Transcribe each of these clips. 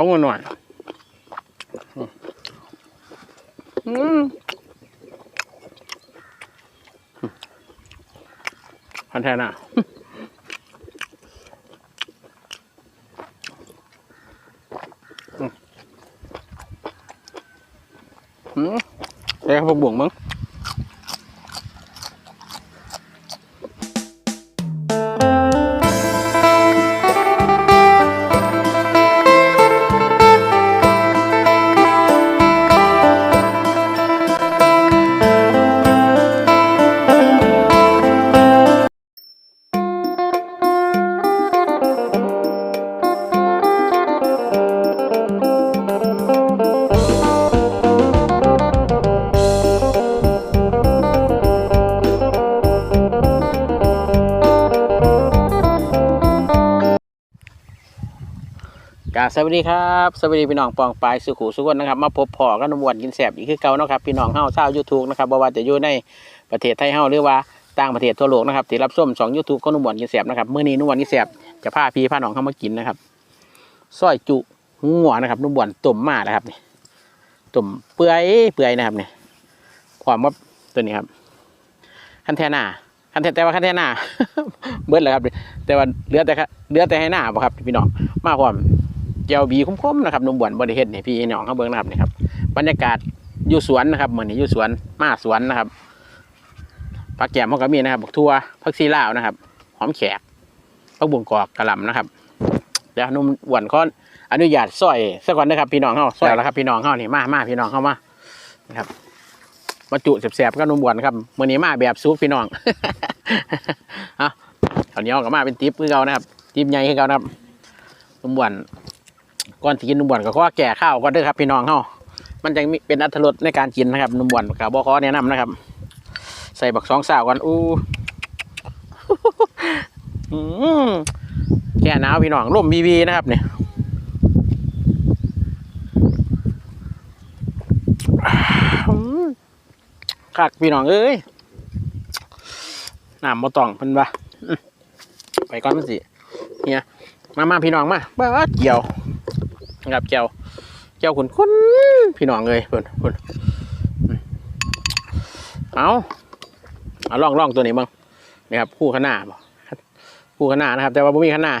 เอาเงินหน่อยอืมพันแทนอะอืมเดี๋ยวพวกบ่วงมั้ง สวัสดีครับสวัสดีพี่น้องปองปลายสุขุสุขนนะครับมาพบพ่อกันนวนกินแสบอีกคือเก่าเนาะครับพี่น้องเฮาชายูทูบนะครับบ่ว่าจะอยู่ในประเทศไทยเฮาหรือว่าต่างประเทศทั่วโลกนะครับที่รับชมสองยูทูบก็นวนกินแสบนะครับเมื้อนี้นวนกินแสบจะพาพี่พาน้องเข้ามากินนะครับซอยจุหัวนะครับนวนต้มมานะครับนี่ต้มเปื่อยเปื่อยนะครับนี่พร้อมกับตัวนี้ครับคันแทน่าคันแทแต่ว่าคันแทน่าเบิดแล้วครับแต่ว่าเลือแต่เลือแต่ให้หน้าครับพี่น้องมาพร้อม จียวบีคุ้มๆนะครับนุ่มบวนบริเฮ็ดนี่พี่น้องเขาเบิ่งนะครับนี่ครับบรรยากาศอยู่สวนนะครับเหมือนอยู่สวนมาสวนนะครับผักแกมเขาก็มีนะครับผักทั่วผักซีลาวนะครับ หอมแขกผักบุ้งกอกกระหล่ำนะครับเดี๋ยวนุ่มบวนเขาอนุญาตซอยสักก่อนนะครับ พี่น้องเขาซอยแล้วครับพี่น้องเขานี่มามาพี่น้องเข้ามานะครับมาจุแสบๆก็นุ่มบวนครับมื้อนี้มาแบบซุปพี่น้องเอาตอนนี้เอกมาเป็นติ๊บคือเก่านะครับติ๊บใหญ่คือเก่านะครับนุ่มบวน ก่อนที่กินนมบวนก็ขอแก่ข้าวก่อนเด้อครับพี่น้องเฮามันจะมีเป็นอัตรสในการกินนะครับนมบวนกับบ่ขอแนะนำนะครับ ใส่บักสองสาวก่อนอู้แก่หนาวพี่น้องร่มบีบีนะครับเนี่ยคักพี่น้องเอ้ยน้ำบ่ต้องเพิ่นว่าไปก่อนมันสิเนี่ยมามาพี่น้องมาเบ้าเกี่ยว นะครับเจ้าเจ้าขุนคุ้นพี่น้องเลยเพิ่นเพิ่นอืมเอาเอาล่องล่องตัวนี้บ้างนี่ครับคู่ขางหนาบ่คู่ขางหนานะครับ แต่ว่าไม่มีขางหนา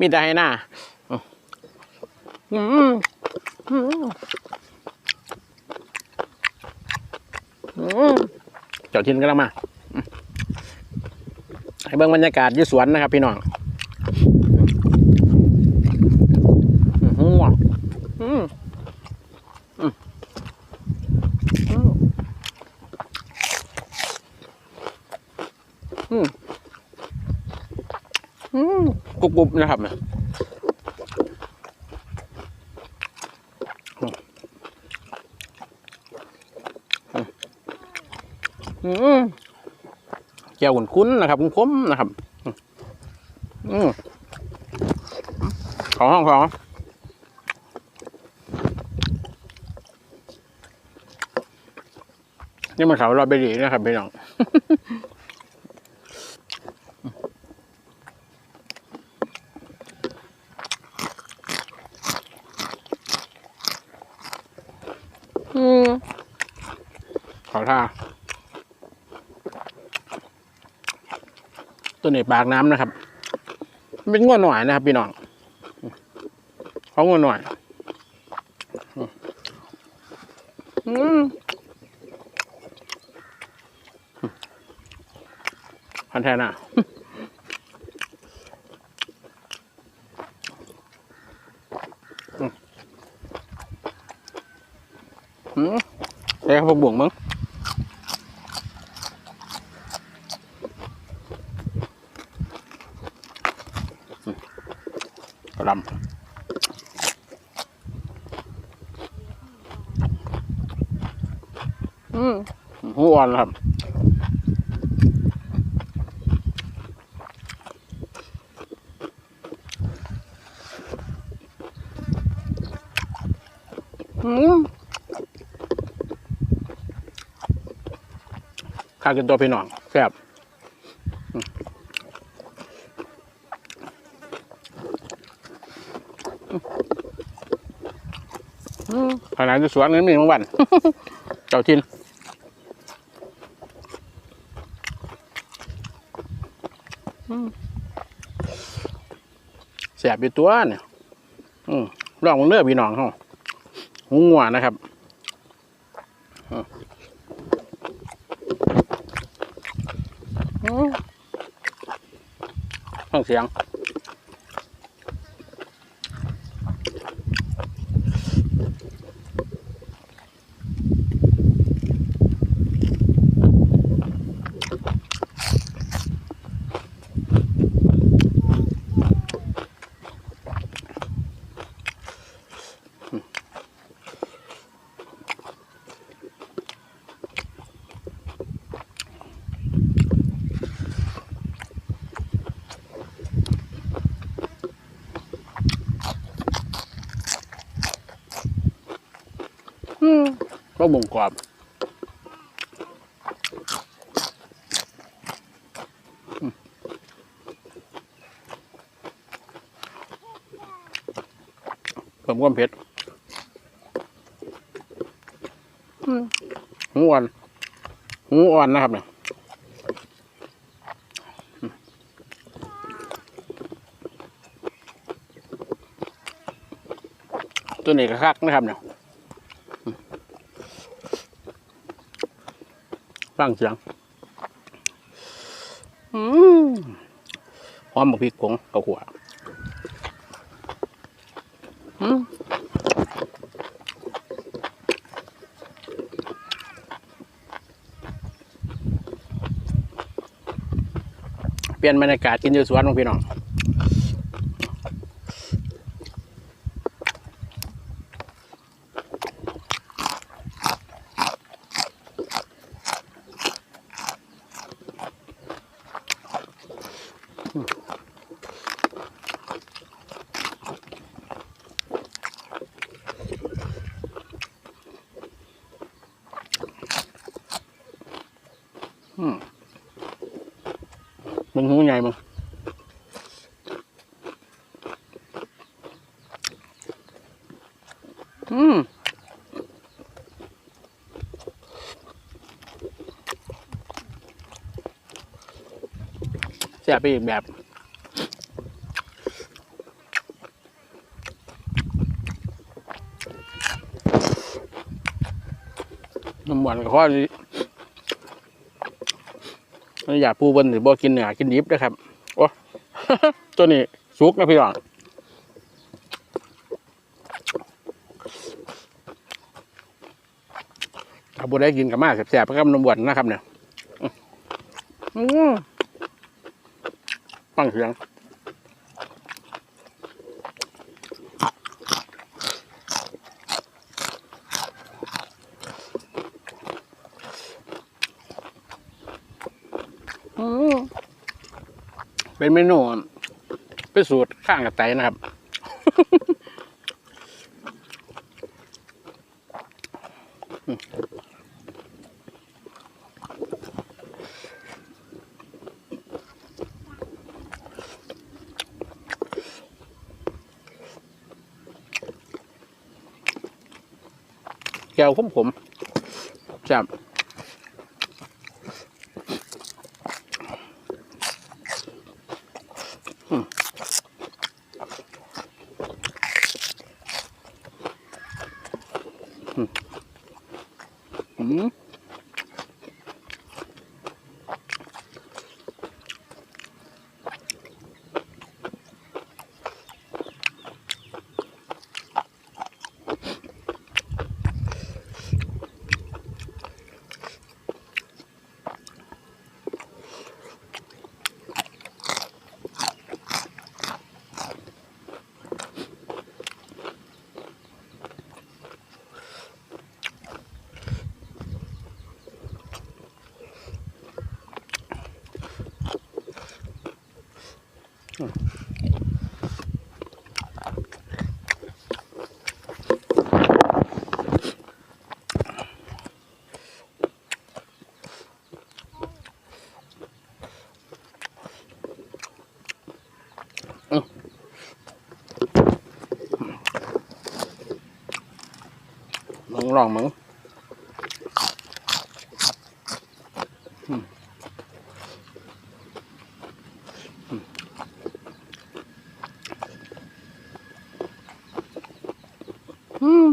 มีแต่ให้หน้าอืมอืมเจ้าทินก็ลังมาให้เบิ่งบรรยากาศยู่สวนนะครับ พี่น้อง อืมอืมอืมอืม อืมอืมกรุบกรุบนะครับนี่ยอืมแก้วคุ้นๆนะครับคุ้มๆนะครับ อืมขอห้องขอนี่มันเขาเราไปดีนะครับพี่น้อง อืมขอท่า ตัวนี้ปากน้ำนะครับ เป็นง้อหน่อยนะครับ พี่น้องเขาง้อหน่อย อืมพันแทนอะ อืมอืม เดี๋ยวพวกบ่วงมั้งอืมกระหลำอืมหูอ่อนครับากินตัวพี่น้องแซ่บขนาดจะสวนนั้มีบางวันเจ้าทินแสบอยู่ตัวเนี่ยลองเลือกพี่น้องเขาหูงัวนะครับอืมอืมฟัง เสียง ก็บ่งกรอบอืมเพิ่มความเผ็ดหูอ่อนหูอ่อนนะครับเนี่ยตัวนี้ก็คักนะครับเนี่ย ฟังเสียงหอมบักพริกผงกับหัวเปลี่ยนบรรยากาศกินอยู่สวนของพี่น้อง อืมมึงหูใหญ่มึงอืมแซ่บไปอีกแบบน้ำหวานกับข้อนี้อยากปูบนหรือบ่กินเนื้อกินดิบนะครับโอ้ตัวนี้สุกนะพี่น้องถ้าบุได้กินกับมาแสบๆกับนมหวานนะครับเนี่ยอื้อหือ ฟังเสียงอื้อเป็นเมนูเป็นสูตรข้างกับไตนะครับ แก้วขมผมๆแซ่บ ลองมึงอืมอืม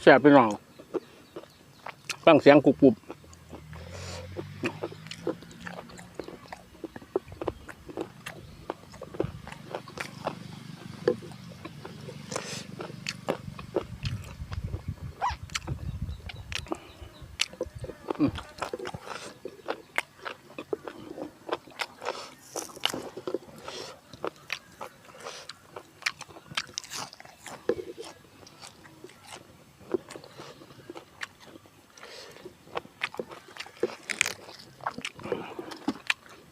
แซ่บไปหน่องฟังเสียงกรุบกรุบ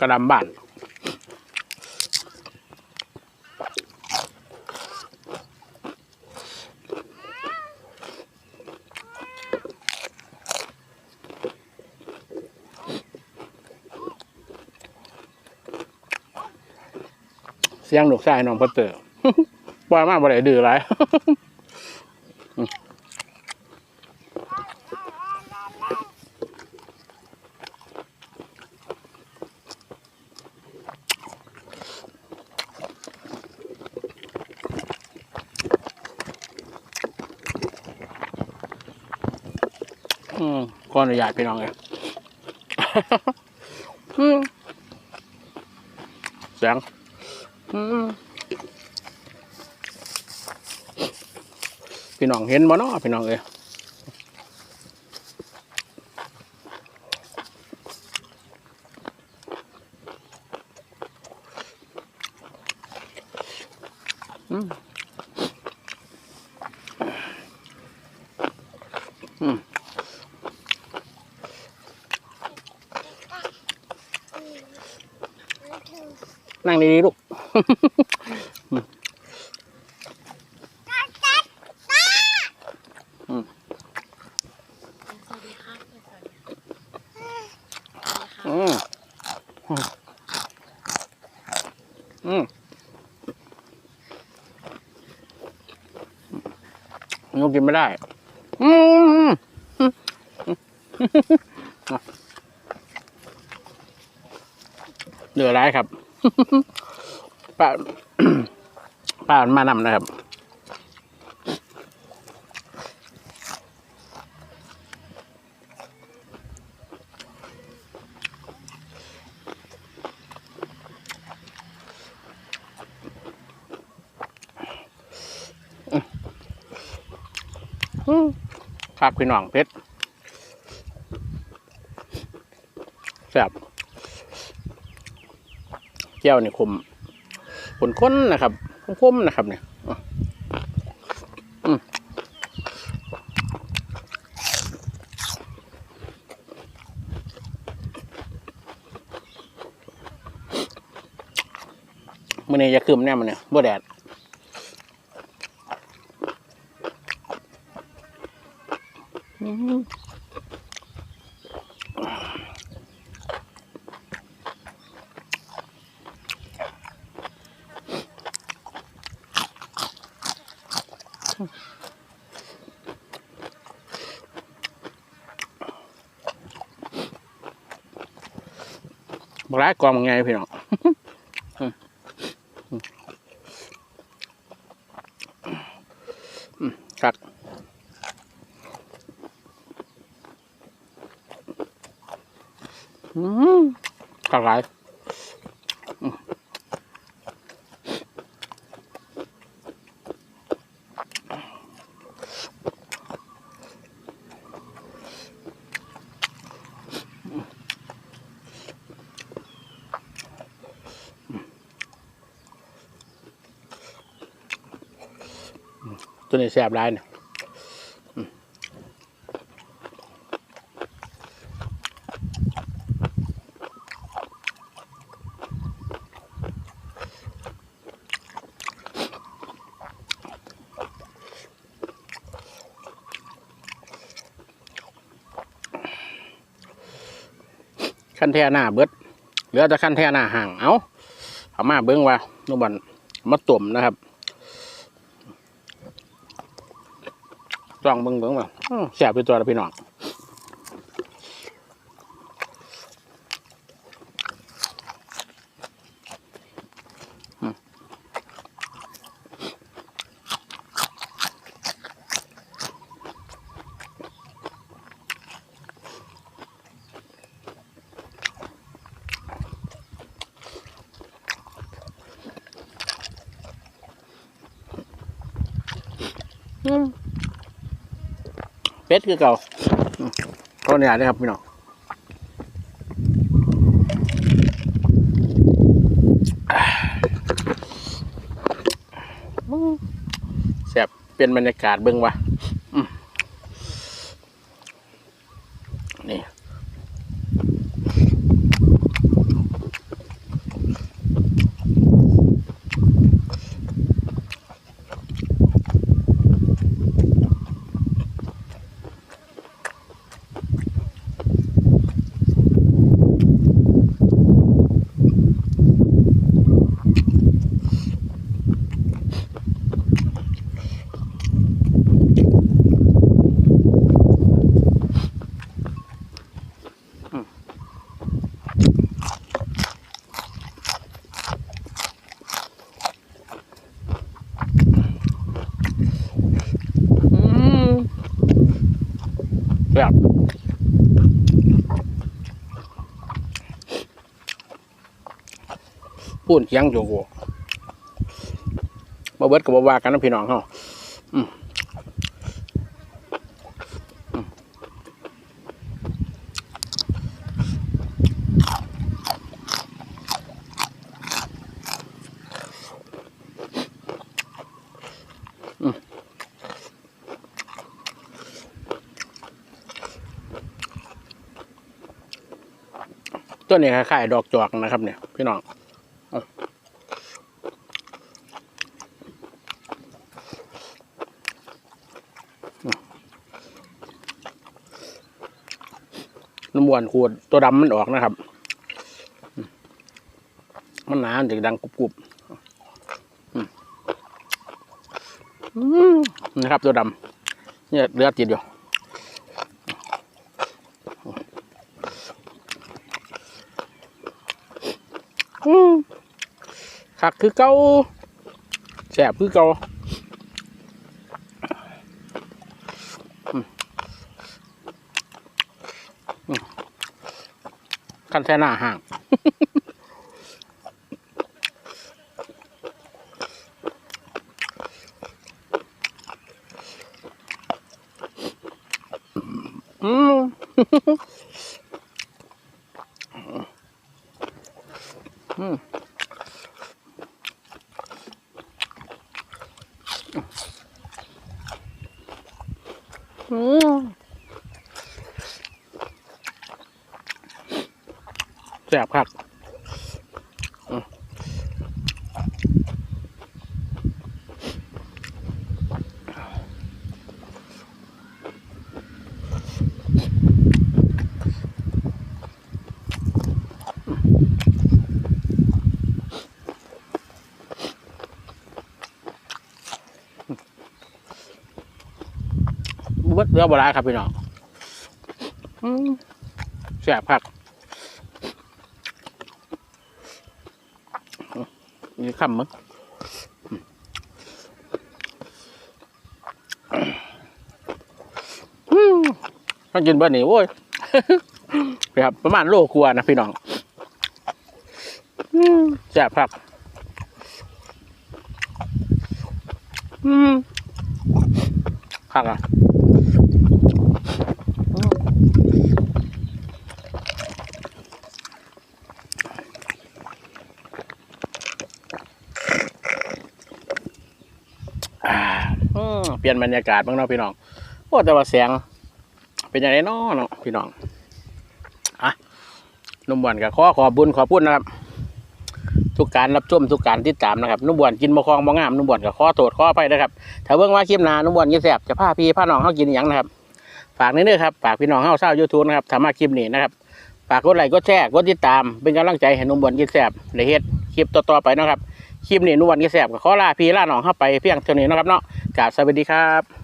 กระดำบ้านเสียงลูกชายน้องพัตเตอร์ว่ามาบ่ได้ดื้อไรอื มขออนุญาตพี่น้องเลยอืมเสียงพี่น้องเห็นบ่เนาะพี่น้องเอ้ยอืมอืม นั่งดีๆลูกสวัสดีครับสวัสดีครับอืมอืมนูกินไม่ได้ อืมเหลือร้ายครับ ป้าป้ามานำนะครับอืมครับพี่น้องเพชรแซ่บ แก้วนี่คมขนข้นนะครับคมๆนะครับเนี่ยมมื่อนี้จะคืมแน่มันเนี่ยบ่แดดอืม บร้ายกองมันไงพี่น้อง อืมอืมครับ อืมกระไรอืม ตัวนี้แสบร้ายเนี่ยขั้นแท่หน้าเบิดเหลือแต่ขั้นแท่หน้าห่างเอาเอามาเบิ้งว่านุบันมาต้มนะครับ จ้องเบิ่งเบิ่งว่าแสบไปตัวละพี่น้อง ดคือเก่าอืมก็เนี่ยนะครับพี่น้องแสบเป็นบรรยากาศเบิ้งวะ เสียงโจโกมาเบิดกับว่ากันนะพี่น้องเขาอืมอืมอืมต้นนี้คล้ายๆดอกจอกนะครับเนี่ยพี่น้อง น้วนขวดตัวดำมันออกนะครับ มันหนามันจะดังกรุบๆอืมอืมนะครับ ตัวดำเนี่ยเลือดติดอยู่คักคือเก่าแสบคือเก่าอืมอืม กันแท่หน้าห่าง อืมอืมอืม แสบครับอืมเบิดเรือบราครับพี่น้องแสบครับอืม นี่คำมั้งอืมต้องกินบิดนี่โว้ยครับประมาณโลครัวนะพี่น้องอืมแสบครับอืมคักอะ อ่าอืม เปลี่ยนบรรยากาศบ้างเนาะพี่น้องโอ้แต่ว่าแสงเป็นยังไงเนาะเนาะพี่น้องอะนุ่มบวนกับขอขอบบุญขอบพุ่นนะครับ ทุกการรับชมทุกการติดตามนะครับนุ่มบวนกินมะคองมะงามนุ่มบวนกับขอโทษข้อไปนะครับถ้าเบิ่งว่าคลิปหนานุ่มบวนกินแสบจะพาพี่พาน้องเข้ากินอหย่างนะครับ ฝากนิดนึงครับฝากพี่น้องเข้าเศร้ายูทูบนะครับทำมาคลิปนี้นะครับฝากกดไลค์กดแชร์กดติดตามเป็นกำลังใจให้นุ่มบวนกินแสบในเฮ็ดคลิปต่อๆไปนะครับคลิปนี้นุ่มบวนกินแสบก็ขอลาพี่ลาน้องเข้าไปเพียงเท่านี้นะครับเนาะ กราบสวัสดีครับ